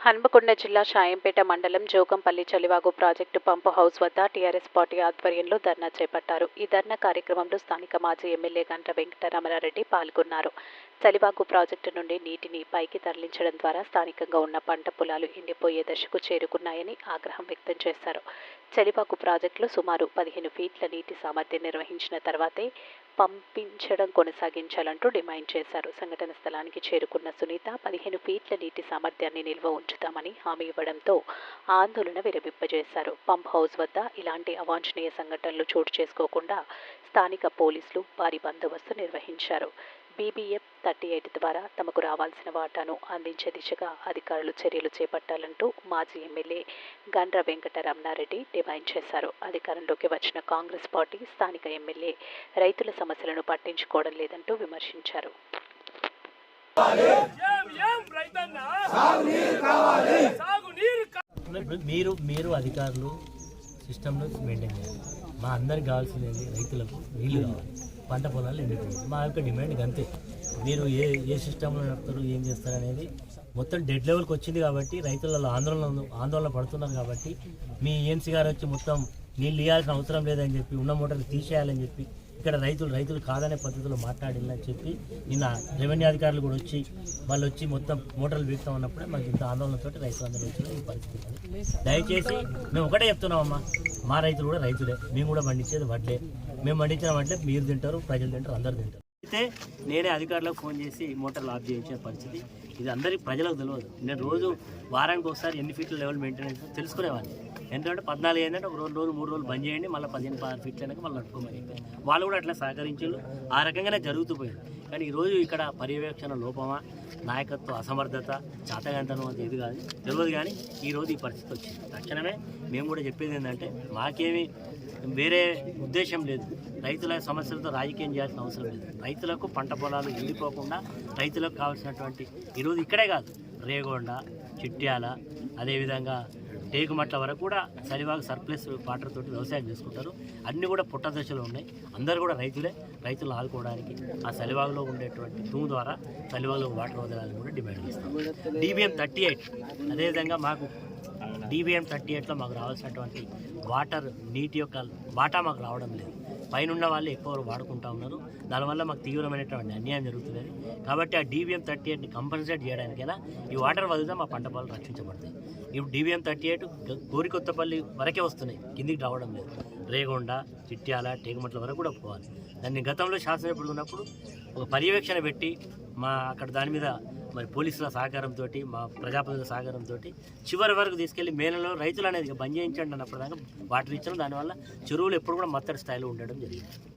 హన్మకొండ జిల్లా షాయంపేట మండలం Jogampalli Chalivagu project pump house వద్ద టీఆర్ఎస్ పార్టీ ఆధ్వర్యంలో ధర్నా చేపట్టారు. ఈ ధర్నా కార్యక్రమంలో స్థానిక మాజీ ఎమ్మెల్యే గంట వెంకటరమణారెడ్డి పాల్గొన్నారు. చలివాకు ప్రాజెక్టు నుండి నీటిని పైకి తరలించడం ద్వారా స్థానికంగా ఉన్న పంట పొలాలు ఎండిపోయే దశకు చేరుకున్నాయని ఆగ్రహం వ్యక్తం చేశారు. చలివాకు ప్రాజెక్టులో సుమారు పదిహేను ఫీట్ల నీటి సామర్థ్యం నిర్వహించిన తర్వాతే పంపించడం కొనసాగించాలంటూ డిమాండ్ చేశారు. సంఘటన స్థలానికి చేరుకున్న సునీత పదిహేను ఫీట్ల నీటి సామర్థ్యాన్ని నిల్వ ఉంచుతామని హామీ ఇవ్వడంతో ఆందోళన విరమింపజేశారు. పంప్ హౌస్ వద్ద ఇలాంటి అవాంఛనీయ సంఘటనలు చోటు చేసుకోకుండా స్థానిక పోలీసులు భారీ బందోబస్తు నిర్వహించారు. బీబీఎఫ్ థర్టీ ఎయిట్ ద్వారా తమకు రావాల్సిన వాటాను అందించే దిశగా అధికారులు చర్యలు చేపట్టాలంటూ మాజీ ఎమ్మెల్యే గండ్ర వెంకట రమణారెడ్డి డిమాండ్ చేశారు. అధికారంలోకి వచ్చిన కాంగ్రెస్ పార్టీ స్థానిక ఎమ్మెల్యే రైతుల సమస్యలను పట్టించుకోవడం లేదంటూ విమర్శించారు. మీరు మీరు అధికారులు సిస్టంలో మెయింటైన్ చేయాలి. మా అందరికి కావాల్సింది రైతులకు నీళ్ళు కావాలి. పంట పొలాలు ఎండిపోయింది మా యొక్క డిమాండ్ అంతే. మీరు ఏ ఏ సిస్టంలో నడుపుతారు ఏం చేస్తారు అనేది మొత్తం డెడ్ లెవెల్కి వచ్చింది కాబట్టి రైతులలో ఆందోళన ఆందోళన పడుతున్నారు కాబట్టి మీ ఏఎంసీ గారు వచ్చి మొత్తం నీళ్ళు ఇవ్వాల్సిన అవసరం లేదని చెప్పి ఉన్న మూటలు తీసేయాలని చెప్పి ఇక్కడ రైతులు రైతులు కాదనే పద్ధతిలో మాట్లాడిందని చెప్పి నిన్న రెవెన్యూ అధికారులు కూడా వచ్చి వాళ్ళు వచ్చి మొత్తం మోటార్లు వీక్తా ఉన్నప్పుడే మాకు ఇంత ఆందోళనతో రైతులందరూ వచ్చిన ఈ పరిస్థితి. దయచేసి మేము ఒకటే చెప్తున్నామమ్మా మా రైతులు కూడా రైతులే. మేము కూడా పండించేది వడ్లే. మేము పండించిన వడ్లే మీరు తింటారు ప్రజలు తింటారు అందరు తింటారు. అయితే నేనే అధికారులకు ఫోన్ చేసి మోటార్లు ఆఫ్ చేయించిన పరిస్థితి. ఇది అందరికి ప్రజలకు తెలియదు. నేను రోజు వారానికి ఒకసారి ఎన్ని ఫీట్ల లెవెల్ మెయింటెనెన్స్ తెలుసుకునేవాడిని. ఎందుకంటే పద్నాలుగు ఏంటంటే ఒక రెండు రోజులు మూడు రోజులు బంద్ చేయండి మళ్ళీ పదిహేను పదహారు ఫీట్లు అయినాక మళ్ళీ నడుపుకోమని వాళ్ళు కూడా అట్లా సహకరించారు. ఆ రకంగానే జరుగుతూ పోయింది. కానీ ఈరోజు ఇక్కడ పర్యవేక్షణ లోపమా నాయకత్వ అసమర్థత చాతగంతనం అది ఇది కాదు. తెలియదు కానీ ఈరోజు ఈ పరిస్థితి వచ్చింది. తక్షణమే మేము కూడా చెప్పేది ఏంటంటే మాకేమీ వేరే ఉద్దేశం లేదు. రైతుల సమస్యలతో రాజకీయం చేయాల్సిన అవసరం లేదు. రైతులకు పంట పొలాలు ఎండిపోకుండా రైతులకు కావాల్సినటువంటి ఈరోజు ఇక్కడే కాదు రేగొండ చిట్యాల అదేవిధంగా టేకుమట్ల వరకు కూడా సరివాగు సర్ప్లస్ వాటర్ తోటి వ్యవసాయం చేసుకుంటారు. అన్నీ కూడా పుట్ట దశలో ఉన్నాయి. అందరూ కూడా రైతులే. రైతులు ఆదుకోవడానికి ఆ సలివాగులో ఉండేటువంటి తూము ద్వారా చలివాగులో వాటర్ వదలాలని కూడా డిమాండ్ చేస్తాం డీబీఎం థర్టీ ఎయిట్ అదేవిధంగా మాకు డీబీఎం థర్టీ ఎయిట్లో మాకు రావాల్సినటువంటి వాటర్ నీటి యొక్క వాటా మాకు రావడం లేదు. పైన ఉన్న వాళ్ళు ఎక్కువ వాడుకుంటా ఉన్నారు. దానివల్ల మాకు తీవ్రమైనటువంటి అన్యాయం జరుగుతున్నది. కాబట్టి ఆ డీబీఎం థర్టీ ఎయిట్ని కంపల్సరీ చేయడానికైనా ఈ వాటర్ వదిలితే మా పంట పొలాలు రక్షించబడతాయి. ఇప్పుడు డీబీఎం థర్టీ ఎయిట్ గోరికొత్తపల్లి వరకే వస్తున్నాయి. కిందికి రావడం లేదు. రేగొండ చిట్యాల టేకుమట్ల వరకు కూడా పోవాలి. దాన్ని గతంలో శాసనసభ్యుడు ఉన్నప్పుడు ఒక పర్యవేక్షణ పెట్టి మా అక్కడ దాని మీద మరి పోలీసుల సహకారంతో మా ప్రజాప్రతినిధుల సహకారంతో చివరి వరకు తీసుకెళ్ళి మేనలో రైతులు అనేది బంద్ చేయించండి అన్నప్పుడు దాకా వాటర్ ఇచ్చడం దానివల్ల చెరువులు ఎప్పుడు కూడా మత్తడి స్థాయిలో ఉండడం జరిగింది.